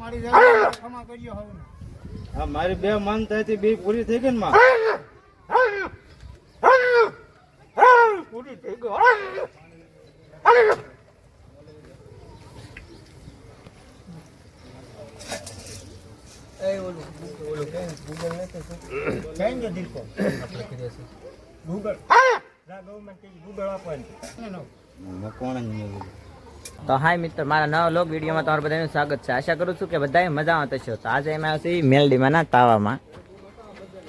મારી જય ક્ષમા કરજો હવને. હા મારી બે માનતા હતી બે પૂરી થઈ ગઈ ને માં. પૂરી થઈ ગઈ. ગૂગલ ગવર્મેન્ટ ગૂગલ આપવાનું. કોણ જ નહીં. તો હાય મિત્ર, મારા નવા લોક વિડીયોમાં તમારું બધાનું સ્વાગત છે. આશા કરું છું કે બધાએ મજામાં થશો તો આજે અમે આવ્યો છે મેલડીમાંના તાવામાં.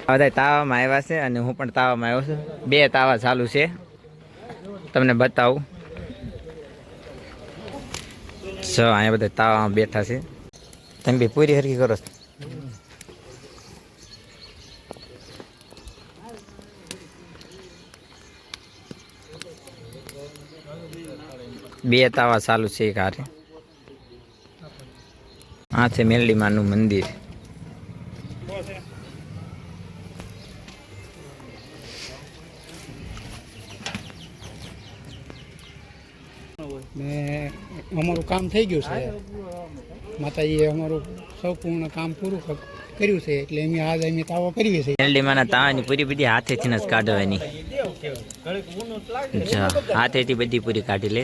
બધા તાવામાં આવ્યા છે અને હું પણ તાવામાં આવ્યો છું. બે તાવા ચાલુ છે. તમને બતાવું. જો, અહીંયા બધા તાવામાં બેઠા છે. તમે બી પૂરી હરકી કરો છો. બે તાવા ચાલુ છે એક હારે. આ છે મેલડીમાનું મંદિર. ને અમારું કામ થઈ ગયું છે. માતાજીએ અમારું સંપૂર્ણ કામ પૂરું કર્યું છે એટલે અમે આજ અમે તાવો કરીએ છીએ. મેલડીમાના તાવાની પૂરી બધી હાથેથી જ કાઢવાની. હાથેથી બધી પૂરી કાઢી લે.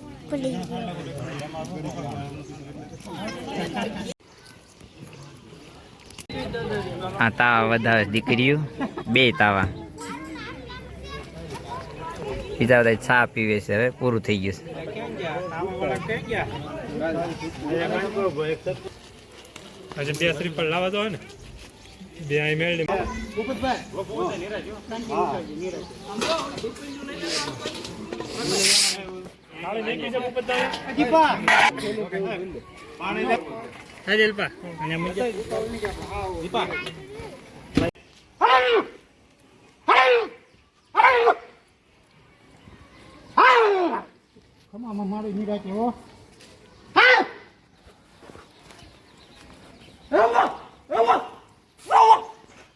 આ તાવા વધારે દીકરીઓ, બે તાવા. બીજા બધા ચા પીવે છે, હવે પૂરું થઈ ગયું છે. બે લાવવા? મારું નિરાતે હો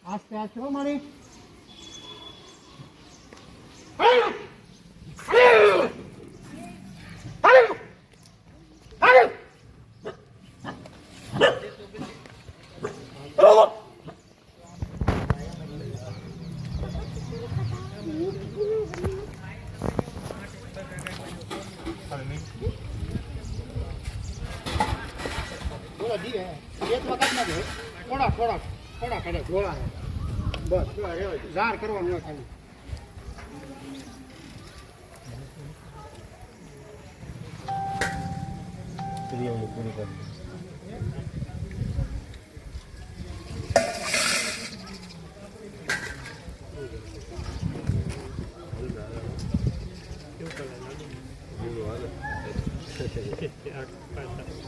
આસ્તે આસ્તે મારી થોડા દી વખત ના થોડા થોડા થોડા કરે ગોળા બસ ઝાર કરવાનું ન ખાલી. સ્ત્રીઓની પૂરી કરી.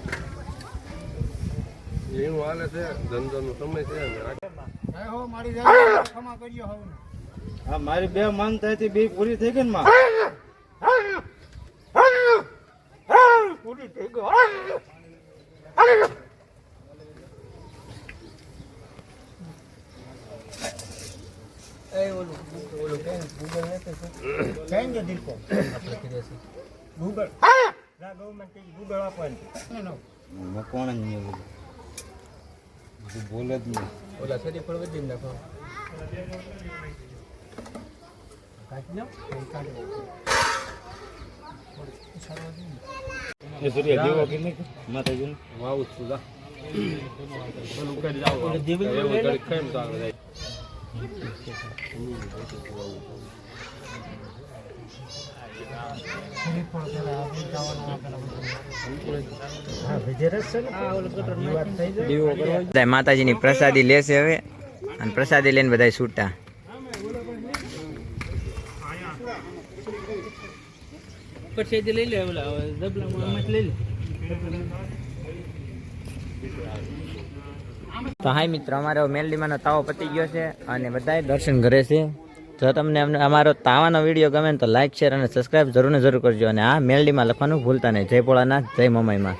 હાલે છે ધંધાનો સમય છે હો મારી બે માનતા હતી બે પૂરી થઈ ગઈ ને માં? પૂરી થઈ ગઈ ગૂગલ ગવર્મેન્ટ કે ગૂગલ આપવાનું. કોણ જ નહીં બોલે જ નહીં. ઓલા સરી પણ વધી નાખો. માતાજી માતાજીને. બધા પ્રસાદી લેશે હવે. અને પ્રસાદી લઈને બધા છૂટા. પરસેદી લઈ લે ઓલા ડબલામાં આમાં જ લઈ લે. તો હાય મિત્રો અમારો મેલડીમાંનો તાવો પતી ગયો છે અને બધાય દર્શન કરે છે. જો તમને અમને અમારો તાવાનો વીડિયો ગમે તો લાઇક શેર અને સબસ્ક્રાઈબ જરૂર ને જરૂર કરજો. અને આ મેલડીમાં લખવાનું ભૂલતા નહીં. જય ભોળાનાથ, જય મમાઈમાં